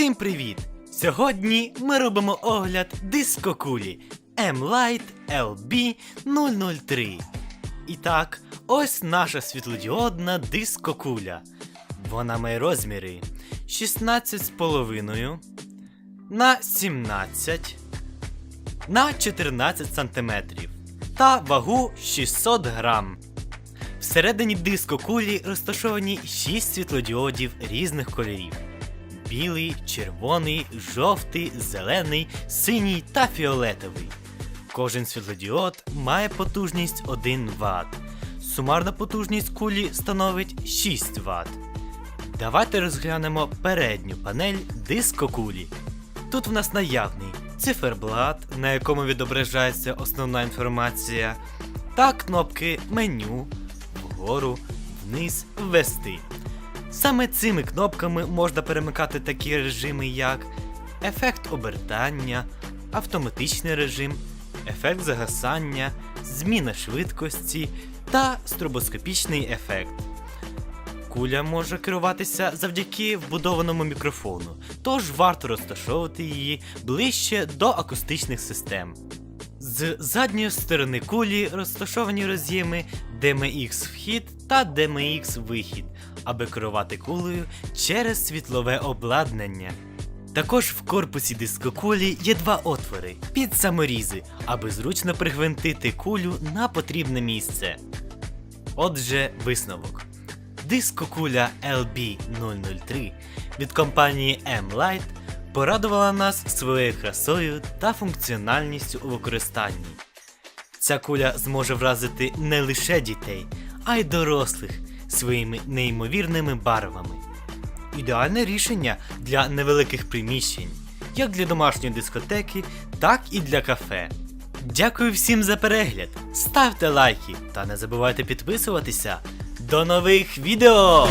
Всім привіт! Сьогодні ми робимо огляд дискокулі M-Lite LB 003. І так, ось наша світлодіодна дискокуля. Вона має розміри 16,5 на 17 на 14 см та вагу 600 грам. Всередині дискокулі розташовані 6 світлодіодів різних кольорів: білий, червоний, жовтий, зелений, синій та фіолетовий. Кожен світлодіод має потужність 1 Вт. Сумарна потужність кулі становить 6 Вт. Давайте розглянемо передню панель дискокулі. Тут в нас наявний циферблат, на якому відображається основна інформація, та кнопки меню вгору, вниз, ввести. Саме цими кнопками можна перемикати такі режими, як ефект обертання, автоматичний режим, ефект загасання, зміна швидкості та стробоскопічний ефект. Куля може керуватися завдяки вбудованому мікрофону, тож варто розташовувати її ближче до акустичних систем. З задньої сторони кулі розташовані роз'єми DMX вхід та DMX вихід, аби керувати кулею через світлове обладнання. Також в корпусі дискокулі є два отвори під саморізи, аби зручно пригвинтити кулю на потрібне місце. Отже, висновок. Дискокуля LB003 від компанії M-Lite порадувала нас своєю красою та функціональністю у використанні. Ця куля зможе вразити не лише дітей, а й дорослих своїми неймовірними барвами. Ідеальне рішення для невеликих приміщень, як для домашньої дискотеки, так і для кафе. Дякую всім за перегляд, ставте лайки та не забувайте підписуватися. До нових відео!